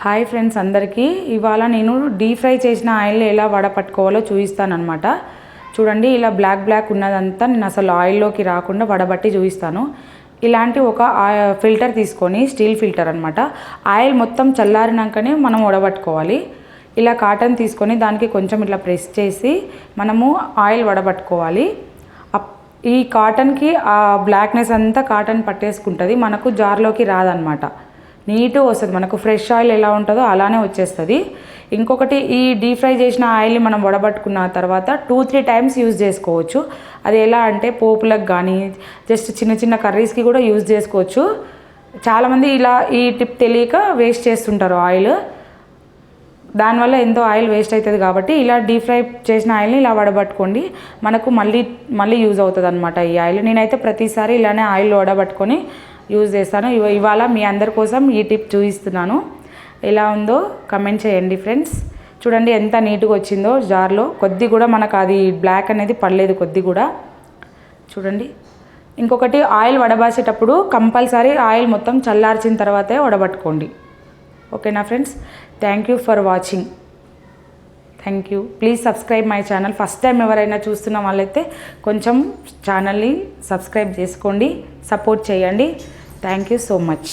Hi friends అందరికీ. ఇవాళ నేను డీప్ ఫ్రై చేసిన ఆయిల్ ఎలా వడపట్టుకోవాలో చూపిస్తానమాట చూడండి ఇలా బ్లాక్ బ్లాక్ ఉన్నదంతా నేను అసలు ఆయిల్లోకి రాకుండా వడబట్టి చూపిస్తాను ఇలాంటి ఒక ఫిల్టర్ తీసుకొని స్టీల్ ఫిల్టర్ అనమాట ఆయిల్ మొత్తం చల్లారినాకనే మనం వడబట్టుకోవాలి. ఇలా కాటన్ తీసుకొని దానికి కొంచెం ఇట్లా ప్రెస్ చేసి మనము ఆయిల్ వడబట్టుకోవాలి. అప్- ఈ కాటన్కి ఆ బ్లాక్నెస్ అంతా కాటన్ పట్టేసుకుంటుంది. మనకు జార్లోకి రాదనమాట నీట్గా వస్తుంది. మనకు ఫ్రెష్ ఆయిల్ ఎలా ఉంటుందో అలానే వచ్చేస్తుంది. ఇంకొకటి ఈ డీప్ ఫ్రై చేసిన ఆయిల్ని మనం వడబట్టుకున్న తర్వాత టూ త్రీ టైమ్స్ యూజ్ చేసుకోవచ్చు. అది ఎలా అంటే పోపులకు కానీ జస్ట్ చిన్న చిన్న కర్రీస్కి కూడా యూజ్ చేసుకోవచ్చు. చాలామంది ఇలా ఈ టిప్ తెలియక వేస్ట్ చేస్తుంటారు ఆయిల్. దానివల్ల ఎంతో ఆయిల్ వేస్ట్ అవుతుంది కాబట్టి ఇలా డీప్ ఫ్రై చేసిన ఆయిల్ని ఇలా వడబట్టుకోండి. మనకు మళ్ళీ మళ్ళీ యూజ్ అవుతుంది అనమాట ఈ ఆయిల్. నేనైతే ప్రతిసారి ఇలానే ఆయిల్ వడబట్టుకొని యూజ్ చేస్తాను. ఇవాళ మీ అందరి కోసం ఈ టిప్ చూపిస్తున్నాను. ఎలా ఉందో కమెంట్ చేయండి ఫ్రెండ్స్. చూడండి ఎంత నీట్గా వచ్చిందో జార్లో. కొద్ది కూడా మనకు అది బ్లాక్ అనేది పడలేదు కొద్ది కూడా. చూడండి. ఇంకొకటి ఆయిల్ వడబాసేటప్పుడు కంపల్సరీ ఆయిల్ మొత్తం చల్లార్చిన తర్వాతే వడబట్టుకోండి. ఓకేనా friends? Thank you for watching. Thank you. Please subscribe my channel. First time ఎవరైనా చూస్తున్న వాళ్ళైతే కొంచెం ఛానల్ని సబ్స్క్రైబ్ చేసుకోండి. సపోర్ట్ చేయండి. Thank you so much